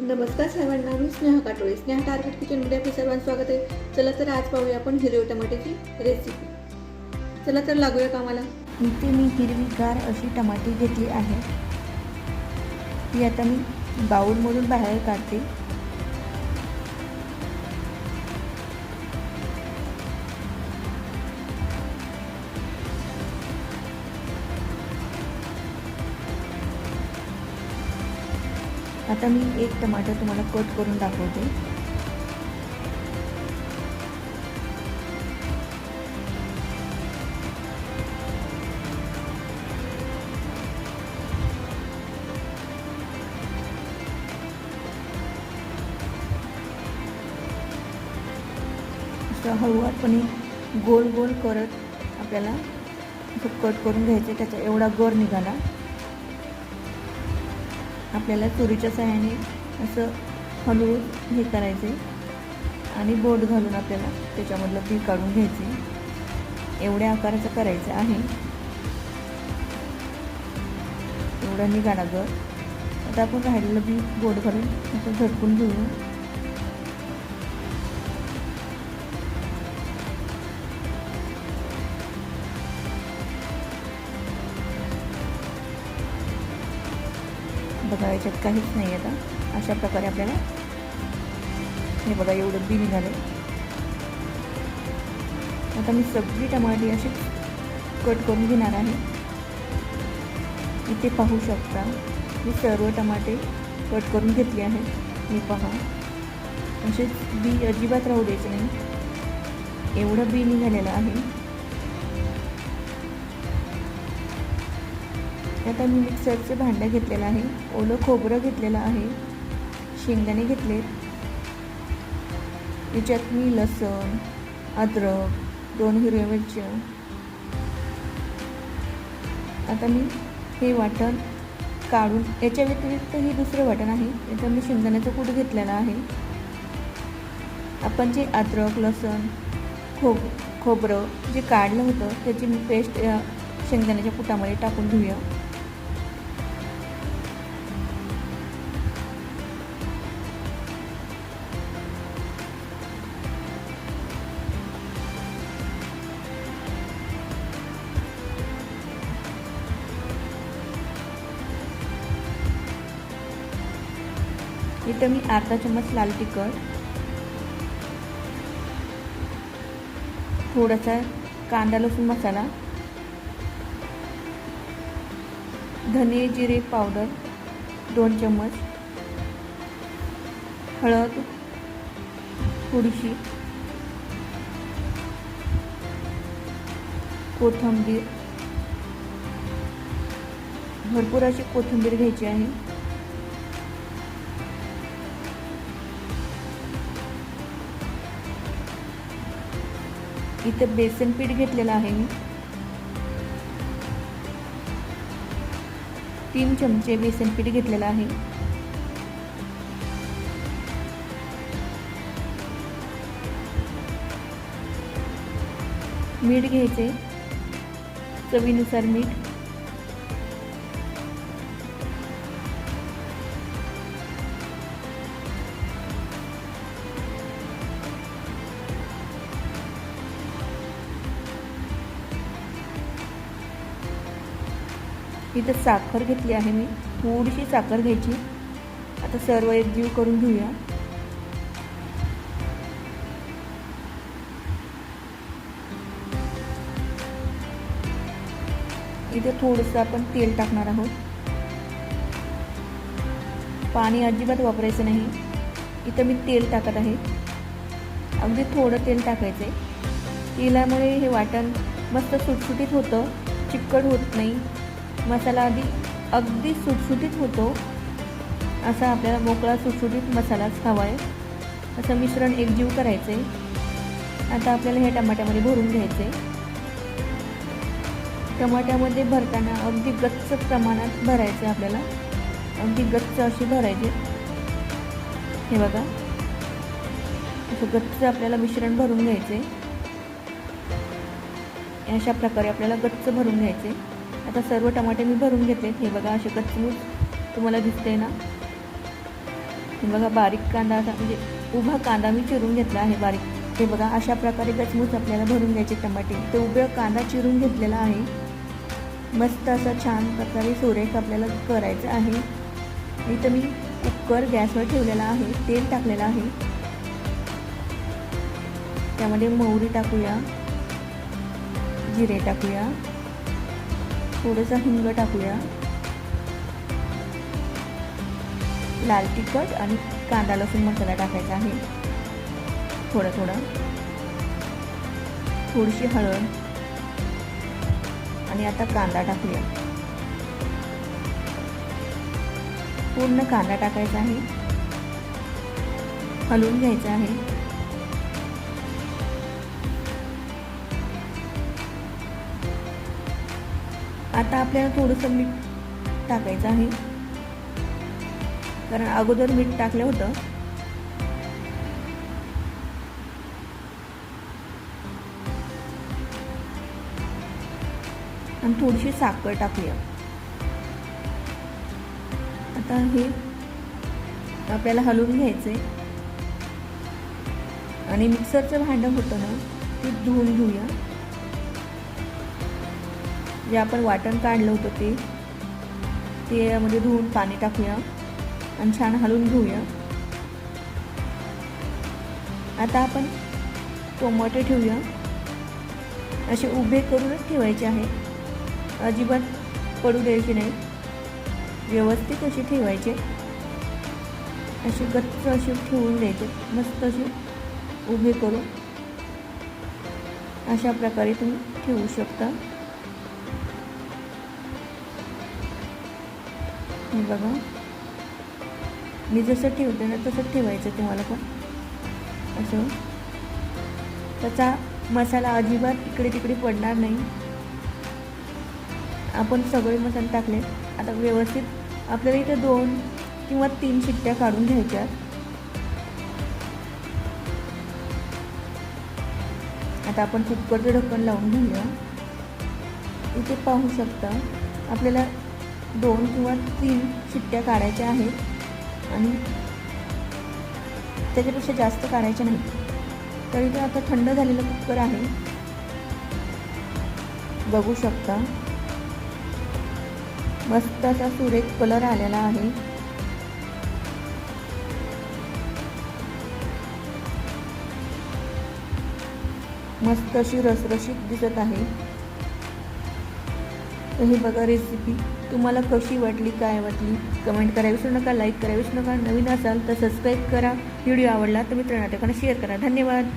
नमस्कार सर्वांना मी स्नेहा काटोळे. स्नेहा टार्गेट किचनमध्ये आपले सर्वांचं स्वागत आहे. चला तर आज पाहूया आपण हिरव्या टमाट्याची रेसिपी चला तर लागूया कामाला. इथे मी हिरवीगार अशी टमाटे घेतली आहे. ती आता मी बाऊलमधून बाहेर काढते. आता मी एक टमाटर तुम्हाला कट करून दाखवते. असं हळूवारपणे गोल गोल करत आपल्याला असं कट करून घ्यायचं त्याचा एवढा गर निघाला. आपल्याला चुरीच्या सहाय्याने असं हलवून हे करायचे आणि बोट घालून आपल्याला त्याच्यामधलं बी काढून घ्यायचे. एवढ्या आकाराचं करायचं आहे. एवढा निघाला गर आता आपण राहिलेलं बी बोट घालून असं झटकून घेऊ बघा याच्यात काहीच नाही आता. अशा प्रकारे आपल्याला हे बघा एवढं बी निघाले आता मी सगळी टमाटे अशी कट करून घेणार आहे. इथे पाहू शकता मी सर्व टमाटे कट करून घेतले आहे मी पहा. असे बी अजिबात राहू द्यायचं नाही. एवढं बी निघालेलं आहे. आता मी मिक्सरचं भांडं घेतलेलं आहे ओलं खोबरं घेतलेलं आहे शेंगदाणे घेतले याच्यात मी लसण अद्रक दोन हिरव्या मिरच्या. आता मी हे वाटण काढून याच्या व्यतिरिक्त हे दुसरं वाटण आहे याचं मी शेंगदाण्याचं कूट घेतलेलं आहे. आपण जे अद्रक लसण खोब खोबरं जे काढलं होतं त्याची मी पेस्ट या शेंगदाण्याच्या कुटामध्ये टाकून घेऊया. इथं मी अर्धा चम्मच लाल तिखट. थोडासा कांदा लसूण मसाला. धने जिरे पावडर दोन चम्मच. हळद थोडीशी. कोथिंबीर. भरपूर अशी कोथिंबीर घ्यायची आहे. इथं बेसन पीठ घेतलेलं आहे मी. तीन चमचे बेसन पीठ घेतलेलं आहे. मीठ घ्यायचे. चवीनुसार मीठ. इथं साखर घेतली आहे मी. थोडीशी साखर घ्यायची. आता सर्व एकजीव करून घेऊया. इथे थोडंसं आपण तेल टाकणार आहोत. पाणी अजिबात वापरायचं नाही. इथं मी तेल टाकत आहे. अगदी थोडं तेल टाकायचं आहे तेलामुळे हे वाटण मस्त सुटसुटीत होतं. चिकट होत नाही. मसाला आधी अगदी सुटसुटीत होतो. असा आपल्याला मोकळा सुटसुटीत मसालाच हवा आहे. असं मिश्रण एकजीव करायचं. आहे आता आपल्याला हे टमाट्यामध्ये भरून घ्यायचं. आहे टमाट्यामध्ये भरताना अगदी गच्च प्रमाणात भरायचे आपल्याला. अगदी गच्च अशी भरायचे. हे बघा. असं गच्च आपल्याला मिश्रण भरून घ्यायचे. अशा प्रकारे आपल्याला गच्च भरून घ्यायचे. आता सर्व टमाटे मी भरून घेतले हे बघा असे कचमूच तुम्हाला दिसते ना? हे बघा बारीक कांदा म्हणजे उभा कांदा मी चिरून घेतला आहे बारीक. हे बघा अशा प्रकारे गचमूच आपल्याला भरून घ्यायचे टमाटे. ते उभं कांदा चिरून घेतलेला आहे. मस्त असा छान प्रकारे सुरेख आपल्याला करायचं आहे. इथं मी कुकर गॅसवर ठेवलेला आहे तेल टाकलेलं आहे. त्यामध्ये मोहरी टाकूया जिरे टाकूया. थोडंसं हिंग टाकूया. लाल तिखट आणि कांदा लसूण मसाला टाकायचा आहे. थोडं थोडं. थोडीशी हळद. आणि आता कांदा टाकूया. पूर्ण कांदा टाकायचा आहे. हलवून घ्यायचा आहे. आता आपल्याला थोडंसं मीठ टाकायचं आहे. कारण अगोदर मीठ टाकलं होतं. आणि थोडीशी साखर टाकूया. आता हे आपल्याला हलवून घ्यायचे आणि मिक्सरचं भांडं होतं ना ते धुवून घेऊया. जे आपण वाटण काढलं होतं ते ते धुवून पाणी टाकूया आणि छान हलवून घेऊया. आता आपण टोमॅटो ठेवूया. असे उभे करूनच ठेवायचे आहे. अजिबात पडू द्यायचे नाही. व्यवस्थित असे ठेवायचे. असे गच्च असे ठेवून द्यायचे. मस्त असे उभे करून. अशा प्रकारे तुम्ही ठेवू शकता. हे बघा. मी जसं ठेवते ना तसं ठेवायचं तुम्हाला पण. असं. त्याचा मसाला अजिबात इकडे तिकडे पडणार नाही. आपण सगळे मसाले टाकले. आता व्यवस्थित आपल्याला इथे दोन किंवा तीन शिट्ट्या काढून घ्यायच्या. आता आपण कुकरचं ढक्कन लावून घेऊया. इथे पाहू शकता आपल्याला दोन किंवा तीन शिट्ट्या काढायच्या आहेत आणि त्याच्यापेक्षा जास्त काढायच्या नाही तर इथे आता थंड झालेलं कुकर आहे. बघू शकता. मस्त असा सुरेख कलर आलेला आहे. मस्त अशी रसरशीत दिसत आहे. तर ही बघा रेसिपी तुम्हाला कशी वाटली काय वाटली कमेंट करा विसरू नका लाईक करा विसरू नका. नवीन असाल तर सबस्क्राईब करा. व्हिडिओ आवडला तर मित्रांना शेअर करा. धन्यवाद.